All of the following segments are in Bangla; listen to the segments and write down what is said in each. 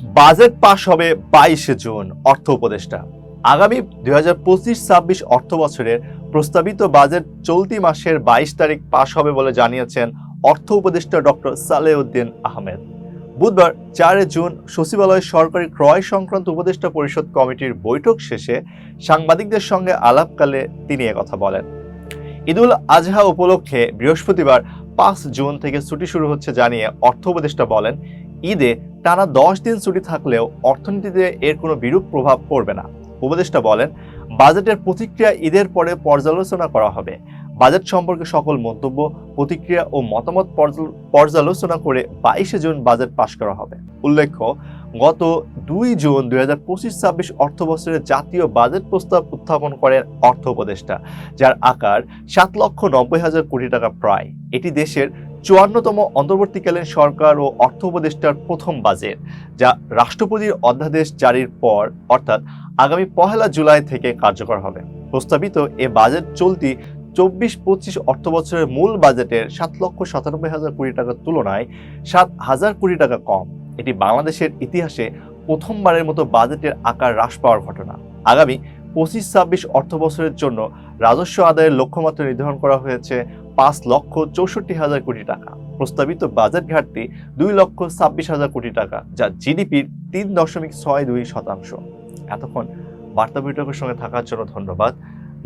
বাজেট পাশ হবে বাইশে জুন, অর্থ উপদেষ্টা। আগামী দুই হাজার পঁচিশ ছাব্বিশ অর্থ বছরের প্রস্তাবিত বাজেট চলতি মাসের বাইশ তারিখ পাশ হবে বলে জানিয়েছেন অর্থ উপদেষ্টা ডক্টর সালেউদ্দিন আহমেদ। বুধবার চারে জুন সচিবালয় সরকারি ক্রয় সংক্রান্ত উপদেষ্টা পরিষদ কমিটির বৈঠক শেষে সাংবাদিকদের সঙ্গে আলাপকালে তিনি কথা বলেন। ঈদুল আজহা উপলক্ষে বৃহস্পতিবার পাঁচ জুন থেকে ছুটি শুরু হচ্ছে জানিয়ে অর্থ উপদেষ্টা বলেন, ঈদে টানা দশ দিন ছুটি থাকলেও অর্থনীতিতে এর কোনো বিরূপ প্রভাব পড়বে না। উপদেষ্টা বলেন, বাজেটের প্রতিক্রিয়া ঈদের পরে পর্যালোচনা করা হবে। বাজেট সম্পর্কে সকল মন্তব্য, প্রতিক্রিয়া ও মতামত পর্যাল- পর্যালোচনা করে বাইশে জুন বাজেট পাশ করা হবে। উল্লেখ্য, গত দুই জুন দুই হাজার পঁচিশ ছাব্বিশ অর্থ জাতীয় বাজেট প্রস্তাব উত্থাপন করেন অর্থ উপদেষ্টা, যার আকার সাত লক্ষ নব্বই হাজার কোটি টাকা প্রায়। এটি দেশের চুয়ান্নতম অন্তর্বর্তীকালীন সরকার ও অর্থ উপদেষ্টার প্রথম বাজেট, যা রাষ্ট্রপতির অধ্যাদেশ জারির পর, অর্থাৎ আগামী পহেলা জুলাই থেকে কার্যকর হবে। প্রস্তাবিত এ বাজেট চলতি চব্বিশ পঁচিশ অর্থ বছরের মূল বাজেটের সাত লক্ষ সাতানব্বই হাজার কোটি টাকার তুলনায় সাত হাজার কোটি টাকা কম। এটি বাংলাদেশের ইতিহাসে প্রথমবারের মতো বাজেটের আকার হ্রাস পাওয়ার ঘটনা। আগামী পঁচিশ ছাব্বিশ অর্থ বছরের জন্য রাজস্ব আদায়ের লক্ষ্যমাত্রা নির্ধারণ করা হয়েছে পাঁচ লক্ষ চৌষট্টি হাজার কোটি টাকা। প্রস্তাবিত বাজেট ঘাটতি দুই লক্ষ ছাব্বিশ হাজার কোটি টাকা, যা জিডিপির তিন দশমিক ছয় দুই শতাংশ। এতক্ষণ বার্তা বৈঠকের সঙ্গে থাকার জন্য ধন্যবাদ।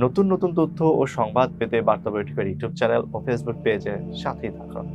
নতুন নতুন তথ্য ও সংবাদ পেতে বার্তা বৈঠকের ইউটিউব চ্যানেল ও ফেসবুক পেজে সাথেই থাকুন।